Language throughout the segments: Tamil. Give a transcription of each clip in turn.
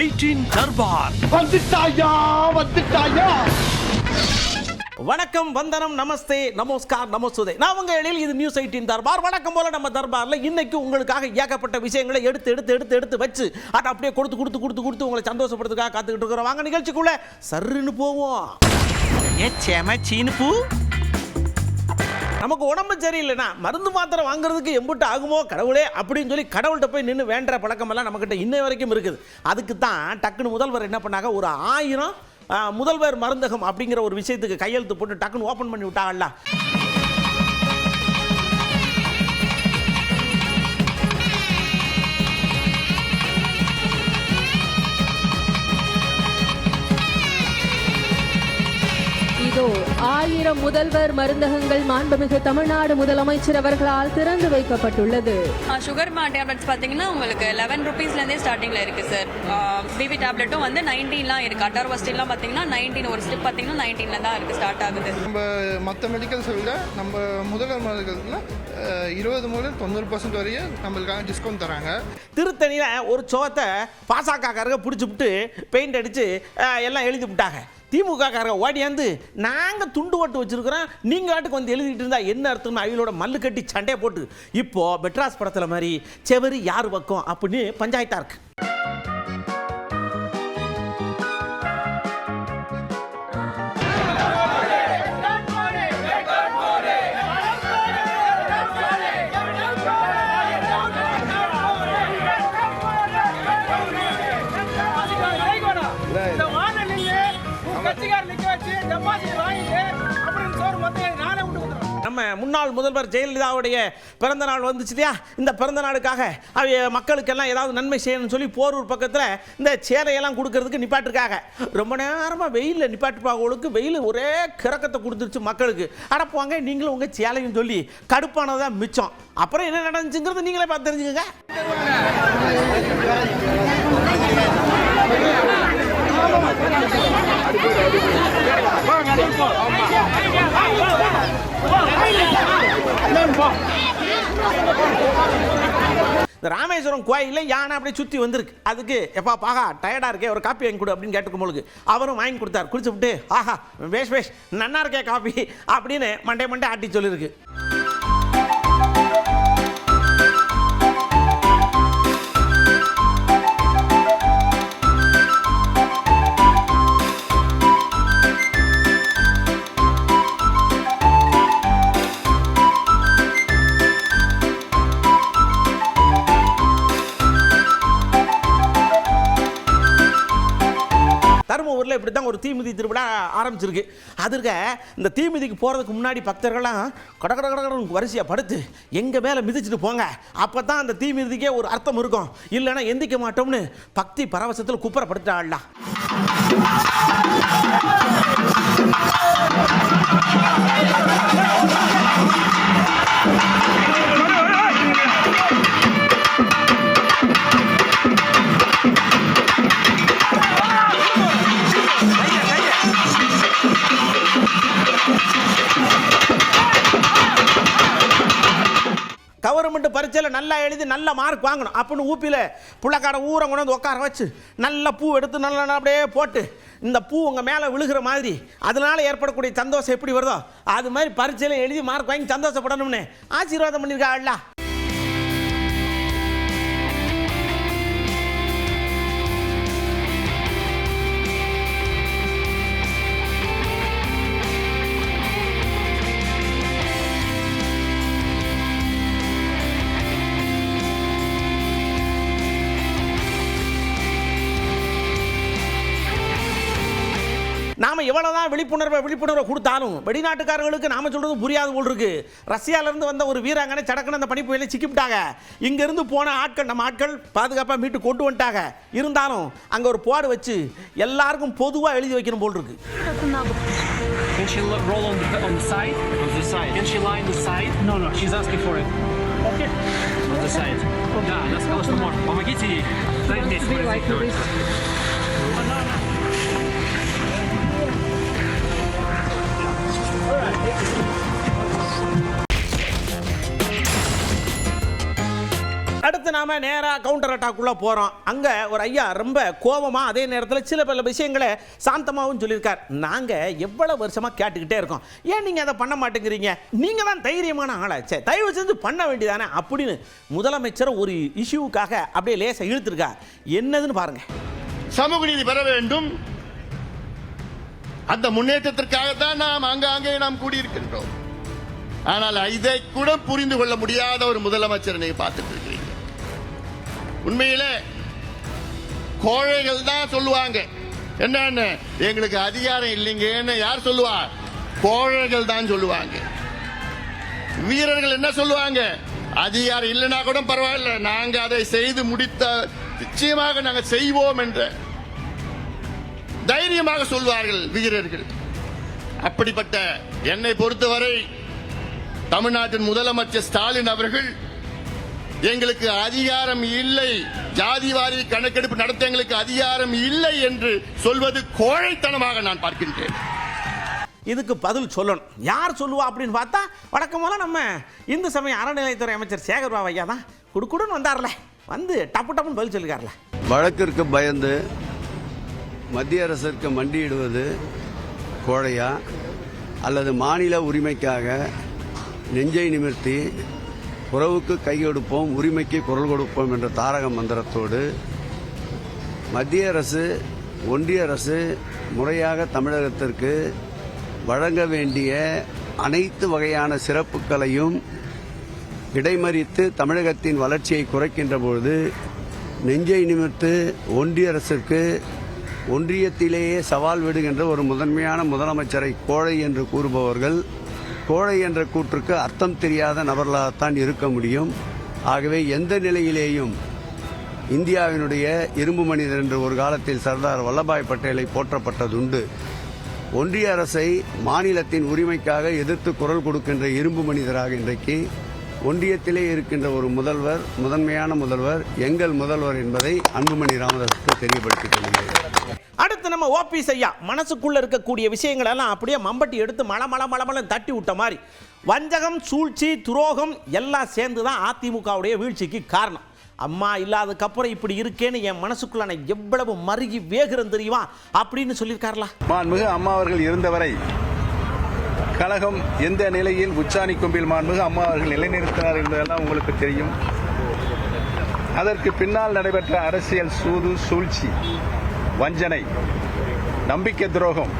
எயிட்டீன் தர்பார். வந்துட்டாயா? வந்துட்டாயா? வணக்கம் வந்தனம் நமஸ்தே நமஸ்கார் நமசுதே நான் உங்க எழில் இது நியூஸ் எயிட்டின் தர்பார். வணக்கம் போல நம்ம தர்பார்ல இன்னைக்கு உங்களுக்காக ஏகப்பட்ட விஷயங்களை எடுத்து எடுத்து எடுத்து எடுத்து வச்சு அதை அப்படியே கொடுத்து கொடுத்து கொடுத்து கொடுத்து உங்களை சந்தோஷப்படுறதுக்காக காத்துக்கிட்டு இருக்கிறோம் வாங்க நிகழ்ச்சிக்குள்ள சர்ருன்னு போவோம். ஏ செம சீனுப்பு நமக்கு உடம்பு சரியில்லைன்னா மருந்து மாத்திரை வாங்குறதுக்கு எம்புட்டு ஆகுமோ? கடவுளே அப்படின்னு சொல்லி கடவுள்கிட்ட போய் நின்று வேண்டுற பழக்கமெல்லாம் நம்மக்கிட்ட இன்னை வரைக்கும் இருக்குது. அதுக்கு தான் டக்குன்னு முதல்வர் என்ன பண்ணாங்க? ஒரு ஆயிரம் முதல்வர் மருந்தகம் அப்படிங்கிற ஒரு விஷயத்துக்கு கையெழுத்து போட்டு டக்குன்னு ஓப்பன் பண்ணி விட்டாங்கல்ல. இதோ ஆயிரம் முதல்வர் மருந்தகங்கள் மாண்புமிகு தமிழ்நாடு முதலமைச்சர் அவர்களால் திறந்து வைக்கப்பட்டுள்ளது. சுகர் மா டேப்லெட்ஸ் பார்த்தீங்கன்னா உங்களுக்கு லெவன் ருபீஸ்லேருந்தே ஸ்டார்டிங்கில் இருக்குது சார் பிபி டேப்லெட்டும் வந்து நைன்டீன்லாம் இருக்குது அட்டார்வஸ்டின்லாம் பார்த்தீங்கன்னா நைன்டீன் ஒரு ஸ்லிப் பார்த்தீங்கன்னா நைன்டீனில் தான் இருக்குது ஸ்டார்ட் ஆகுது. நம்ம மற்ற மெடிக்கல்ஸை விட நம்ம முதல்வர் மருந்துகளில் இருபது முதல் தொண்ணூறு பர்சன்ட் வரையும் நம்மளுக்காக டிஸ்கவுண்ட் தராங்க. திருத்தணியில் ஒரு சோத்தை பாசகக்காரங்க பிடிச்சி விட்டு பெயிண்ட் அடித்து எல்லாம் எழுதி விட்டாங்க. திமுக காரங்க ஓடியாந்து நாங்கள் துண்டு ஓட்டு வச்சிருக்கிறேன்? நீங்கள் ஆட்டுக்கு வந்து எழுதிட்டு இருந்தா என்ன அர்த்தம்னு அவங்களோட மல்லு கட்டி சண்டையை போட்டு இப்போ மெட்ராஸ் படத்தில் மாதிரி செவரி யார் பக்கம் அப்படின்னு பஞ்சாயத்தாக இருக்குது முன்னாள் முதல்வர் ஜெயலலிதாவுடைய பிறந்த நாள் வந்துச்சு இல்லையா? இந்த பிறந்த நாளுக்காக அவைய மக்களுக்கெல்லாம் ஏதாவது நன்மை செய்யணும்னு சொல்லி போரூர் பக்கத்தில் இந்த சேலையெல்லாம் கொடுக்கறதுக்கு நிப்பாட்டிருக்காங்க. ரொம்ப நேரமாக வெயிலில் நிப்பாட்டுப்பாங்களுக்கு வெயில் ஒரே கிறக்கத்தை கொடுத்துருச்சு மக்களுக்கு. அடப்புவாங்க நீங்களும் உங்கள் சேலையும் சொல்லி கடுப்பானதான் மிச்சம். அப்புறம் என்ன நடந்துச்சுங்கிறது நீங்களே பார்த்து தெரிஞ்சுக்கங்க. ராமேஸ்வரம் கோயிலில் யானை அப்படியே சுற்றி வந்திருக்கு. அதுக்கு எப்பா பாகா டயர்டாக இருக்கே ஒரு காப்பி வாங்கி கொடு அப்படின்னு கேட்டுக்கும் பொழுது அவரும் வாங்கி கொடுத்தார். குடிச்சு விட்டு ஆஹா வேஷ் வேஷ் நன்னா இருக்கே காப்பி அப்படின்னு மண்டே மண்டே ஆட்டி சொல்லியிருக்கு. தீமிதி திருவிழா ஆரம்பிச்சிருக்கு. அதற்க இந்த தீமிதிக்கு போகிறதுக்கு முன்னாடி பக்தர்கள்லாம் கடகட கடகடன் வரிசையாக படுத்து எங்கள் மேலே மிதிச்சுட்டு போங்க. அப்போ தான் அந்த தீமிதிக்கே ஒரு அர்த்தம் இருக்கும். இல்லைன்னா எந்திக்க மாட்டோம்னு பக்தி பரவசத்தில் குப்புறப்படுத்தாடலாம் பரீட்சையில் நல்லா எழுதி நல்ல மார்க் வாங்கணும். அப்படின்னு ஊப்பியில் புள்ளக்கார ஊரை கொண்டு வந்து உட்கார வச்சு நல்ல பூ எடுத்து நல்லா அப்படியே போட்டு இந்த பூ உங்கள் மேலே விழுகிற மாதிரி அதனால ஏற்படக்கூடிய சந்தோஷம் எப்படி வருதோ அது மாதிரி பரீட்சையில் எழுதி மார்க் வாங்கி சந்தோஷப்படணும்னு ஆசீர்வாதம் பண்ணியிருக்காள்ல விழிப்புணர்வை விழிப்புணர்வை கொடுத்தாலும் வெளிநாட்டுக்காரர்களுக்கு நாம சொல்றது புரியாது போல் இருக்கு ரஷ்யால இருந்து வந்த ஒரு வீராங்கனை சடக்குன்னு அந்த பனிப்புயலை சிக்கிவிட்டாங்க இங்க இருந்து போன ஆட்கள் நம்ம ஆட்கள் பாதுகாப்பா மீட்டு கொண்டு வந்துட்டாங்க இருந்தாலும் அங்க ஒரு போர்டு வச்சு எல்லாருக்கும் பொதுவா எழுதி வைக்கணும் போல் இருக்கு Can she lo- roll on the on the side? On the side. Can she lie on the side? No, no. She's asking for it. Okay. On the side. Да, она сказала, что может. Помогите ей. Дай здесь. அடுத்து நாம நேராக கவுண்டர் அட்டாக்குள்ளே போகிறோம் அங்கே ஒரு ஐயா ரொம்ப கோபமாக அதே நேரத்தில் சில பல விஷயங்களை சாந்தமாகவும் சொல்லியிருக்கார். நாங்கள் எவ்வளவு வருஷமாக கேட்டுக்கிட்டே இருக்கோம். ஏன் நீங்கள் அதை பண்ண மாட்டேங்கிறீங்க? நீங்கள் தான் தைரியமான ஆளாச்சே தயவு செஞ்சு பண்ண வேண்டியதானே அப்படின்னு முதலமைச்சர் ஒரு இஷ்யூக்காக அப்படியே லேசாக இழுத்துருக்கா என்னதுன்னு பாருங்கள் சமூக நீதி பெற வேண்டும். அந்த முன்னேற்றத்திற்காகத்தான் நாம் அங்காங்கே நாம் கூடியிருக்கின்றோம். ஆனால் இதை கூட புரிந்து கொள்ள முடியாத ஒரு முதலமைச்சர் நீங்க பார்த்துட்டு இருக்கிறீங்க. உண்மையிலே கோழைகள் தான் சொல்லுவாங்க. என்னன்னு? எங்களுக்கு அதிகாரம் இல்லைங்கன்னு யார் சொல்லுவா? கோழைகள் தான் சொல்லுவாங்க. வீரர்கள் என்ன சொல்லுவாங்க? அதிகாரம் இல்லைன்னா கூட பரவாயில்ல. நாங்க அதை செய்து முடித்த நிச்சயமாக நாங்கள் செய்வோம் என்ற தைரியமாக சொல்வார்கள் வீரர்கள். அப்படிப்பட்ட என்னை பொறுத்தவரை தமிழ்நாட்டின் முதலமைச்சர் ஸ்டாலின் அவர்கள் எங்களுக்கு அதிகாரம் இல்லை ஜாதிவாரி கணக்கெடுப்பு நடத்த எங்களுக்கு அதிகாரம் இல்லை என்று சொல்வது கோழைத்தனமாக நான் பார்க்கின்றேன். இதுக்கு பதில் சொல்லணும். யார் சொல்லுவா அப்படின்னு பார்த்தா வழக்கம்போல நம்ம இந்து சமய அறநிலையத்துறை அமைச்சர் சேகர் பாபு ஐயா தான். குடுக்குடுன்னு வந்தார்ல. வந்து டப்பு டப்புன்னு பதில் சொல்லிக்கார்ல வழக்கிற்கு பயந்து மத்திய அரசிற்கு மண்டியிடுவது கோழையா? அல்லது மாநில உரிமைக்காக நெஞ்சை நிமிர்த்தி உறவுக்கு கை கொடுப்போம் உரிமைக்கு குரல் கொடுப்போம் என்ற தாரக மந்திரத்தோடு மத்திய அரசு ஒன்றிய அரசு முறையாக தமிழகத்திற்கு வழங்க வேண்டிய அனைத்து வகையான சிறப்புகளையும் இடைமறித்து தமிழகத்தின் வளர்ச்சியை குறைக்கின்ற பொழுது நெஞ்சை நிமிர்த்து ஒன்றிய அரசிற்கு ஒன்றியத்திலேயே சவால் விடுகின்ற ஒரு முதன்மையான முதலமைச்சரை கோழை என்று கூறுபவர்கள் கோழை என்ற கூற்றுக்கு அர்த்தம் தெரியாத நபர்களாகத்தான் இருக்க முடியும். ஆகவே எந்த நிலையிலேயும் இந்தியாவினுடைய இரும்பு மனிதர் என்று ஒரு காலத்தில் சர்தார் வல்லபாய் பட்டேலை போற்றப்பட்டதுண்டு. ஒன்றிய அரசை மாநிலத்தின் உரிமைக்காக எதிர்த்து குரல் கொடுக்கின்ற இரும்பு மனிதராக இன்றைக்கு ஒன்றியத்திலே இருக்கின்ற ஒரு முதல்வர் முதன்மையான முதல்வர் எங்கள் முதல்வர் என்பதை அன்புமணி ராமதாஸுக்கு தெரியப்படுத்திக் கொள்கிறேன். அடுத்து நம்ம ஓபிஎஸ் ஐயா மனசுக்குள்ள இருக்கக்கூடிய விஷயங்களெல்லாம் அப்படியே மம்பட்டி எடுத்து மழை மழை மழை மழை தட்டி விட்ட மாதிரி. வஞ்சகம் சூழ்ச்சி துரோகம் எல்லாம் சேர்ந்து தான் அதிமுகவுடைய வீழ்ச்சிக்கு காரணம். அம்மா இல்லாததுக்கப்புறம் இப்படி இருக்கேன்னு என் மனசுக்குள்ள நான் எவ்வளவு மருகி வேகிறேன் தெரியுமா? அப்படின்னு சொல்லியிருக்காருல. மாண்புமிகு அம்மா அவர்கள் இருந்தவரை கழகம் எந்த நிலையில் உச்சாணி கொம்பில் மாண்புமிகு அம்மா அவர்கள் நிலைநிறுத்தினார் என்பதெல்லாம் உங்களுக்கு தெரியும். அதற்கு பின்னால் நடைபெற்ற அரசியல் சூது சூழ்ச்சி. வஞ்சனை நம்பிக்கை துரோகம்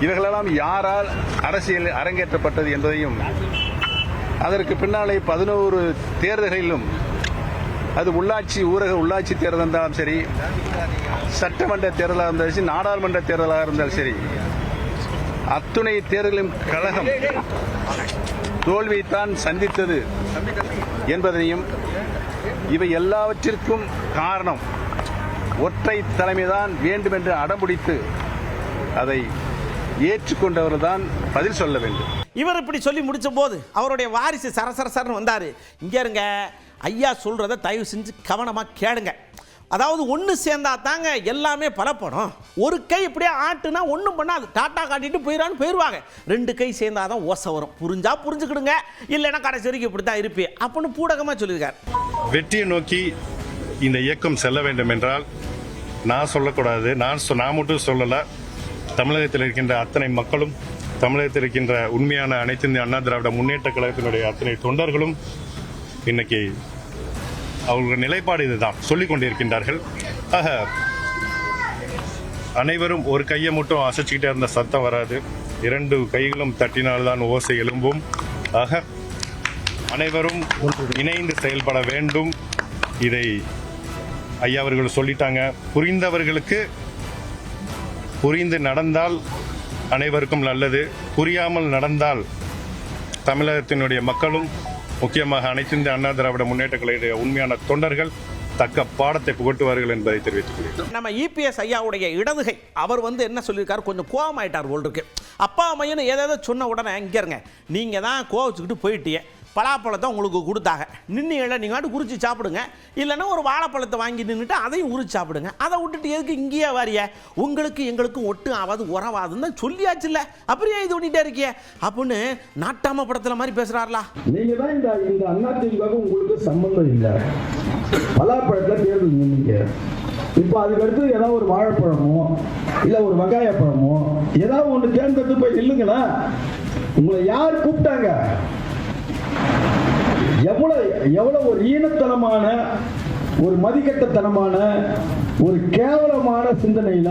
இவைகளெல்லாம் யாரால் அரசியல் அரங்கேற்றப்பட்டது என்பதையும் அதற்கு பின்னாலே பதினோரு தேர்தல்களிலும் அது உள்ளாட்சி ஊரக உள்ளாட்சி தேர்தல் இருந்தாலும் சரி சட்டமன்ற தேர்தலாக இருந்தாலும் சரி நாடாளுமன்ற தேர்தலாக இருந்தாலும் சரி அத்துணை தேர்தலும் கழகம் தோல்வியைத்தான் சந்தித்தது என்பதையும் இவை எல்லாவற்றிற்கும் காரணம் ஒற்றை தலைமைதான் வேண்டும் என்று அடம்பிடித்து அதை ஏற்றுக்கொண்டவர்தான் பதில் சொல்ல வேண்டும். இவர் இப்படி சொல்லி முடிச்ச போது அவருடைய வாரிசு சரசர சரன்னு வந்தாரு. இங்க இருங்க ஐயா சொல்றத தயவு செஞ்சு கவனமா கேளுங்க. அதாவது ஒன்று சேர்ந்தா தாங்க எல்லாமே பலப்படும். ஒரு கை இப்படியே ஆட்டுனா ஒன்றும் பண்ணாது. டாட்டா காட்டிட்டு போயிடான்னு போயிடுவாங்க ரெண்டு கை சேர்ந்தாதான் ஓசை வரும். புரிஞ்சா புரிஞ்சுக்கிடுங்க. இல்லைன்னா கடைசி வரைக்கும் இப்படி தான் இருப்பே அப்படின்னு பூடகமாக சொல்லியிருக்காரு. வெற்றியை நோக்கி இந்த இயக்கம் செல்ல வேண்டும் என்றால் நான் சொல்லக்கூடாது. நான் சொ- நான் மட்டும் சொல்லலை. தமிழகத்தில் இருக்கின்ற அத்தனை மக்களும் தமிழகத்தில் இருக்கின்ற உண்மையான அனைத்து இந்திய அண்ணா திராவிட முன்னேற்ற கழகத்தினுடைய அத்தனை தொண்டர்களும் இன்னைக்கு அவர்கள் நிலைப்பாடு இதுதான். சொல்லிக் கொண்டிருக்கின்றார்கள். ஆக அனைவரும் ஒரு கையை மட்டும் அசைச்சிக்கிட்டே இருந்த சத்தம் வராது. இரண்டு கைகளும் தட்டினால்தான் ஓசை எழும்பும். ஆக அனைவரும் இணைந்து செயல்பட வேண்டும். இதை ஐயா அவர்கள் சொல்லிட்டாங்க. புரிந்தவர்களுக்கு புரிந்து நடந்தால் அனைவருக்கும் நல்லது. புரியாமல் நடந்தால் தமிழகத்தினுடைய மக்களும் முக்கியமாக அனைத்து இந்திய அண்ணா திராவிட முன்னேற்ற கழகத்துடைய உண்மையான தொண்டர்கள் தக்க பாடத்தை புகட்டுவார்கள் என்பதை தெரிவித்துக் கொள்கிறேன் நம்ம இபிஎஸ் ஐயாவுடைய இடதுகை அவர் வந்து என்ன சொல்லியிருக்காரு? கொஞ்சம் கோவமாயிட்டார் போல் இருக்கு. அப்பா அம்மையன்னு ஏதாவது சொன்ன உடனே இங்கே இருங்க. நீங்கள் தான் கோவச்சுக்கிட்டு போயிட்டீங்க. பலாப்பழத்தை உங்களுக்கு கொடுத்தாங்க. நின்னீங்கள நீங்கள் வாட்டு உரிச்சு சாப்பிடுங்க. இல்லைன்னா ஒரு வாழைப்பழத்தை வாங்கி நின்றுட்டு அதையும் உரிச்சு சாப்பிடுங்க. அதை விட்டுட்டு எதுக்கு இங்கேயே வாரிய உங்களுக்கு எங்களுக்கும் ஒட்டு ஆகாது உறவாதுன்னு தான் சொல்லியாச்சுல்ல. அப்புறம் ஏன் இது பண்ணிட்டே இருக்கிய அப்படின்னு நாட்டாம படத்தில் மாதிரி பேசுகிறாரா நீங்கள் தான் இந்த இந்த அதிமுக உங்களுக்கு சம்பந்தம் இல்லை. பலாப்பழத்தில் தேர்தல் நின்னீங்க. இப்போ அதுக்கு அடுத்து ஏதாவது ஒரு வாழைப்பழமோ இல்லை ஒரு வெங்காய பழமோ ஏதாவது ஒன்று தேர்ந்தெடுத்து போய் நில்லுங்களா உங்களை யார் கூப்பிட்டாங்க? எவ்வளவு எவ்வளவு ஒரு ஈனத்தனமான ஒரு மதிக்கட்டத்தனமான ஒரு கேவலமான சிந்தனையில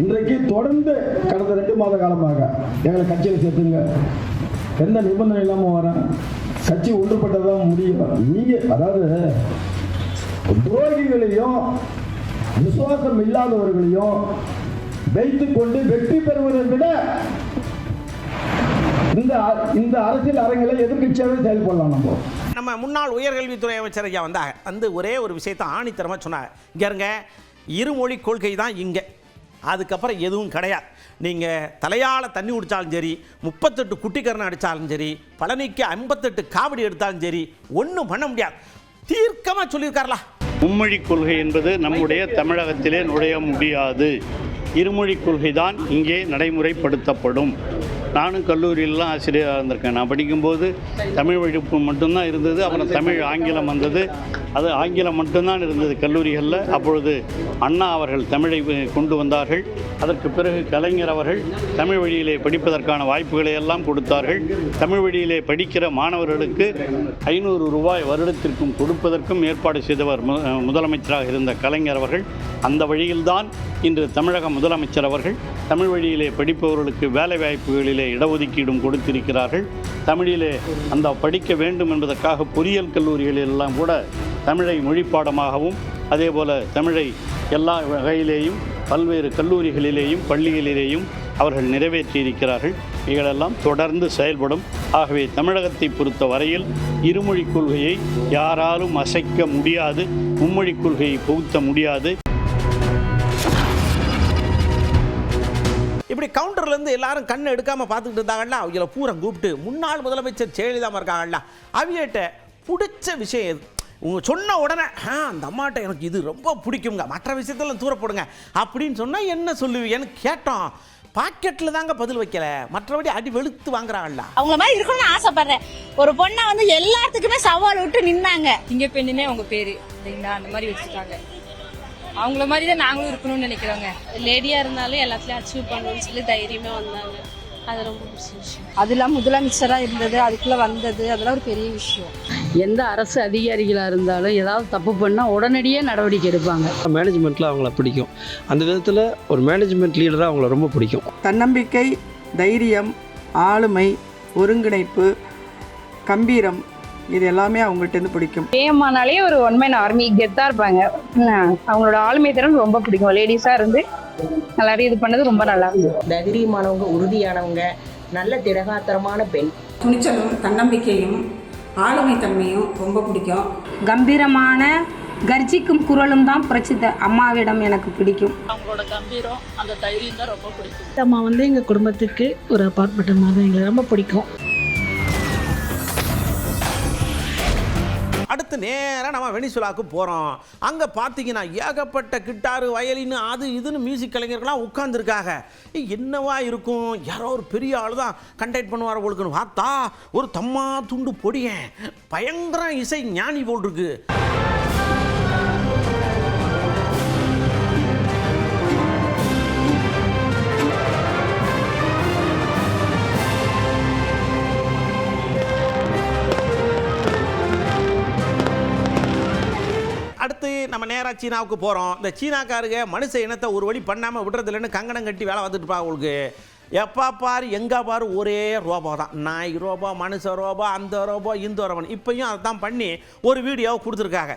இன்றைக்கு தொடர்ந்து கடந்த ரெண்டு மாத காலமாக எங்களை கட்சியில் சேர்த்துங்க. எந்த நிபந்தனை இல்லாமல் வரேன் கட்சி ஒன்றுபட்டதான் முடியும் நீங்க அதாவது துரோகிகளையும் விசுவாசம் இல்லாதவர்களையும் வைத்து கொண்டு வெற்றி பெறுவதை விட இந்த இந்த அரசியல் அரங்கில எதிர்கட்சியாகவே செயல்படலாம் நம்ம. நம்ம முன்னாள் உயர்கல்வித்துறை அமைச்சர் ஐயா வந்தாங்க. வந்து ஒரே ஒரு விஷயத்தை ஆணித்தரமாக சொன்னாங்க. இங்கே இருங்க இருமொழி கொள்கை தான் இங்கே. அதுக்கப்புறம் எதுவும் கிடையாது. நீங்கள் தலையால் தண்ணி குடித்தாலும் சரி முப்பத்தெட்டு குட்டிக்கரணம் அடித்தாலும் சரி பழனிக்கு ஐம்பத்தெட்டு காவடி எடுத்தாலும் சரி ஒன்றும் பண்ண முடியாது. தீர்க்கமாக சொல்லியிருக்காருலா. மும்மொழி கொள்கை என்பது நம்முடைய தமிழகத்திலே நுழைய முடியாது. இருமொழி கொள்கை தான் இங்கே நடைமுறைப்படுத்தப்படும். நானும் கல்லூரியிலலாம் ஆசிரியராக இருந்திருக்கேன். நான் படிக்கும்போது தமிழ் வகுப்பு மட்டும்தான் இருந்தது அப்புறம் தமிழ் ஆங்கிலம் வந்தது. அது ஆங்கிலம் மட்டும்தான் இருந்தது கல்லூரிகளில். அப்பொழுது அண்ணா அவர்கள் தமிழை கொண்டு வந்தார்கள். அதற்கு பிறகு கலைஞர் அவர்கள் தமிழ் வழியிலே படிப்பதற்கான வாய்ப்புகளை எல்லாம் கொடுத்தார்கள். தமிழ் வழியிலே படிக்கிற மாணவர்களுக்கு ஐநூறு ரூபாய் வருடத்திற்கும் கொடுப்பதற்கும் ஏற்பாடு செய்தவர் முதலமைச்சராக இருந்த கலைஞர் அவர்கள். அந்த வழியில்தான் இன்று தமிழக முதலமைச்சர் அவர்கள் தமிழ் வழியிலே படிப்பவர்களுக்கு வேலை வாய்ப்புகளிலே இடஒதுக்கீடும் கொடுத்திருக்கிறார்கள். தமிழிலே அந்த படிக்க வேண்டும் என்பதற்காக பொறியியல் கல்லூரிகளில் எல்லாம் கூட தமிழை மொழிப்பாடமாகவும் அதே போல தமிழை எல்லா வகையிலேயும் பல்வேறு கல்லூரிகளிலேயும் பள்ளிகளிலேயும் அவர்கள் நிறைவேற்றியிருக்கிறார்கள். இவைகளெல்லாம் தொடர்ந்து செயல்படும். ஆகவே தமிழகத்தை பொறுத்த வரையில் இருமொழிக் கொள்கையை யாராலும் அசைக்க முடியாது. மும்மொழிக் கொள்கையை புகுத்த முடியாது. இப்படி கவுண்டர்ல இருந்து எல்லாரும் கண் எடுக்காம பார்த்துக்கிட்டு இருந்தாங்கல்ல அவங்கள பூரா கூப்பிட்டு முன்னாள் முதலமைச்சர் ஜெயலலிதா இருக்காங்கல்ல அவியிட்ட பிடிச்ச விஷயம் எது? உங்க சொன்ன உடனே ஆ அந்த அம்மாட்ட எனக்கு இது ரொம்ப பிடிக்குங்க மற்ற விஷயத்தெல்லாம் தூர போடுங்க. அப்படின்னு சொன்னா என்ன சொல்லுவீங்கன்னு கேட்டோம். பாக்கெட்டில் தாங்க பதில் வைக்கல. மற்றபடி அடி வெளுத்து வாங்குறாங்கல்ல அவங்கள மாதிரி இருக்கணும்னு ஆசைப்படுறேன். ஒரு பொண்ணை வந்து எல்லாத்துக்குமே சவால் விட்டு நின்னாங்க. இங்க பெண்ணுனே உங்க பேரு. அந்த மாதிரி வச்சுட்டாங்க அவங்கள மாதிரி தான் நாங்களும் இருக்கணும்னு நினைக்கிறோங்க. லேடியா இருந்தாலும் எல்லாத்துலயும் அச்சீவ் பண்ணணும்னு சொல்லி தைரியமா வந்தாங்க. அது ரொம்ப பிடிச்ச விஷயம். அது இல்லாம முதலமைச்சரா இருந்தது அதுக்குள்ள வந்தது அதெல்லாம் ஒரு பெரிய விஷயம். எந்த அரசு அதிகாரிகளா இருந்தாலும் ஏதாவது தப்பு பண்ணா உடனடியே நடவடிக்கை எடுப்பாங்க. மேனேஜ்மெண்ட்டில் அவங்கள பிடிக்கும். அந்த விதத்தில் ஒரு மேனேஜ்மெண்ட் லீடராக அவங்கள ரொம்ப பிடிக்கும். தன்னம்பிக்கை தைரியம் ஆளுமை ஒருங்கிணைப்பு கம்பீரம் இது எல்லாமே அவங்கள்ட்ட இருந்து பிடிக்கும். பேமானாலே ஒரு ஒன் மேன் ஆர்மி கெத்தா இருப்பாங்க. அவங்களோட ஆளுமை திறன் ரொம்ப பிடிக்கும். லேடிஸா இருந்து எல்லாரையும் இது பண்ணது ரொம்ப நல்லா இருந்தது தைரியமானவங்க உறுதியானவங்க நல்ல திடகாத்திரமான பெண். துணிச்சலும் தன்னம்பிக்கையும் ஆளுமை தன்மையும் ரொம்ப பிடிக்கும். கம்பீரமான கர்ஜிக்கும் குரலும் தான் பிரச்சித்த அம்மாவிடம் எனக்கு பிடிக்கும். அவங்களோட கம்பீரம் அந்த தைரியம் தான் ரொம்ப பிடிக்கும். அம்மா வந்து எங்க குடும்பத்துக்கு ஒரு அப்பாற்பட்ட மாதிரி எங்களுக்கு ரொம்ப பிடிக்கும். நேராக நம்ம வெனிசுலாவுக்கு போகிறோம் அங்கே பார்த்தீங்கன்னா ஏகப்பட்ட கிட்டாரு வயலின் அது இதுன்னு மியூசிக் கலைஞர்கள்லாம் உட்காந்துருக்காங்க என்னவா இருக்கும்? யாரோ ஒரு பெரிய ஆள் தான் கண்டக்ட் பண்ணுவார் அவங்களுக்குன்னு பார்த்தா ஒரு தம்மா துண்டு பொடியன். பயங்கர இசை ஞானி போல் இருக்குது நம்ம நேராக சீனாவுக்கு போகிறோம் இந்த சீனாக்காருங்க மனுஷ இனத்தை ஒரு வழி பண்ணாமல் விடுறதில்லன்னு கங்கணம் கட்டி வேலை வந்துட்டுப்பா அவங்களுக்கு. எப்போ பாரு எங்கே பாரு ஒரே ரோபோ தான். நாய் ரோபோ மனுஷ ரோபோ அந்த ரோபோ இந்த ரோபோ இப்பையும் அதை தான் பண்ணி ஒரு வீடியோவை கொடுத்துருக்காங்க.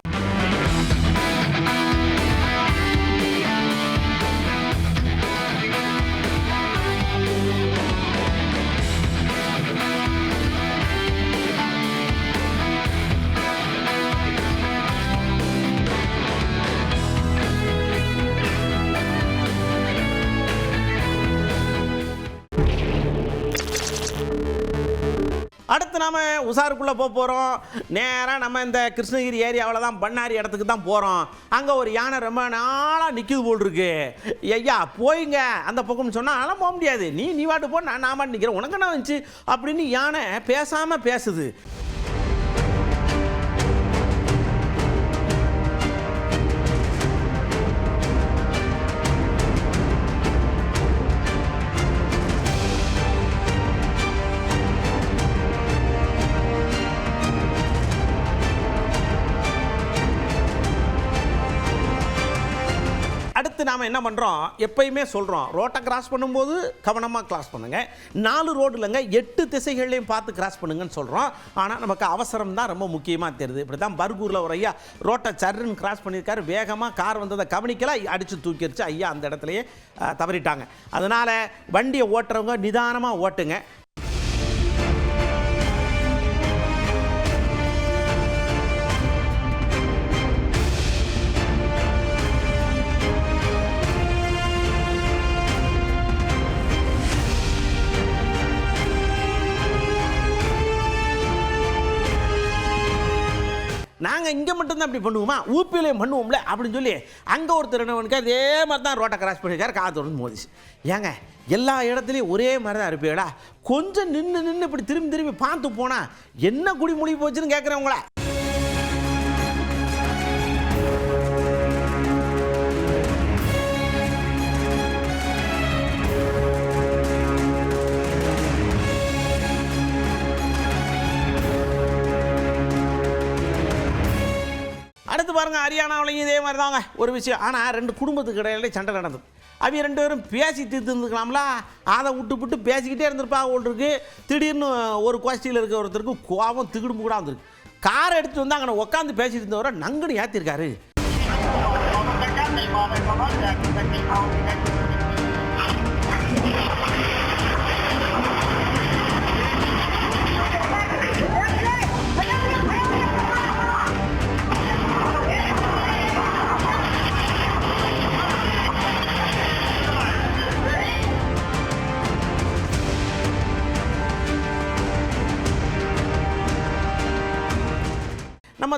அடுத்து நாம் உசாருக்குள்ளே போக போகிறோம் நேராக நம்ம இந்த கிருஷ்ணகிரி ஏரியாவில் தான் பண்ணாரி இடத்துக்கு தான் போகிறோம் அங்கே ஒரு யானை ரொம்ப நாளாக நிற்கிது போல் இருக்கு ஐயா போயிங்க. அந்த பக்கம்னு சொன்னால் அதெல்லாம் போக முடியாது. நீ நீ வாட்டு போ நான் நான் நிற்கிறேன் உனக்கு என்ன வந்துச்சு? அப்படின்னு யானை பேசாமல் பேசுது. நாம் என்ன பண்ணுறோம் எப்பயுமே சொல்கிறோம் ரோட்டை கிராஸ் பண்ணும்போது கவனமாக கிராஸ் பண்ணுங்க. நாலு ரோடு இல்லைங்க எட்டு திசைகள்லையும் பார்த்து கிராஸ் பண்ணுங்கன்னு சொல்கிறோம் ஆனால் நமக்கு அவசரம் தான் ரொம்ப முக்கியமாக தெரியுது. இப்படி தான் பர்கூரில் ஒரு ஐயா ரோட்டை சர்ன்னு கிராஸ் பண்ணியிருக்காரு. வேகமாக கார் வந்ததை கவனிக்கல அடித்து தூக்கிடுச்சு ஐயா அந்த இடத்துலையே தவறிட்டாங்க. அதனால் வண்டியை ஓட்டுறவங்க நிதானமாக ஓட்டுங்க. நாங்கள் இங்கே மட்டும்தான் அப்படி பண்ணுவோமா? ஊப்பிலையும் பண்ணுவோம்ல அப்படின்னு சொல்லி அங்கே ஒருத்தர் என்னவனுக்கு அதே மாதிரி தான் ரோட்டை கிராஸ் பண்ணியிருக்காரு காற்று வந்து மோதிச்சு. ஏங்க எல்லா இடத்துலையும் ஒரே மாதிரி தான் இருப்பீங்களா? கொஞ்சம் நின்று நின்று இப்படி திரும்பி திரும்பி பார்த்து போனால் என்ன குடி மொழி போச்சுன்னு கேட்குறவங்கள பாருங்கள் ஹரியானாவிலையும் இதே மாதிரி தாங்க ஒரு விஷயம். ஆனால் ரெண்டு குடும்பத்துக்கு இடையில சண்டை நடந்தது. அவங்க ரெண்டு பேரும் பேசி தீர்த்து இருந்துக்கலாம்ல அதை விட்டு விட்டு பேசிக்கிட்டே இருந்திருப்பா போல் திடீர்னு ஒரு கோஷ்டியில் இருக்க ஒருத்தருக்கு கோபம் திகிடும்பு கூட வந்துருக்கு. காரை எடுத்து வந்து அங்கே உட்காந்து பேசிட்டு இருந்தவரை நங்குன்னு ஏற்றிருக்காரு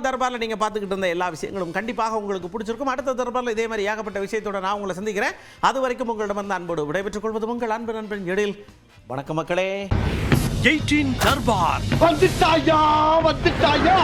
தர்பாரில் நீங்கள் பார்த்துக்கிட்டு இருந்த எல்லா விஷயங்களும் கண்டிப்பாக உங்களுக்கு பிடிச்சிருக்கும். அடுத்த தர்பாரில் இதே மாதிரி ஏகப்பட்ட விஷயத்தோட நான் உங்களை சந்திக்கிறேன். அது வரைக்கும் உங்களிடமிருந்து அன்போடு விடைபெற்றுக் கொள்வது உங்கள் அன்பு நண்பன் எழில். வணக்கம் மக்களே. எயிட்டீன் தர்பார். வந்துட்டாயா வந்துட்டாயா?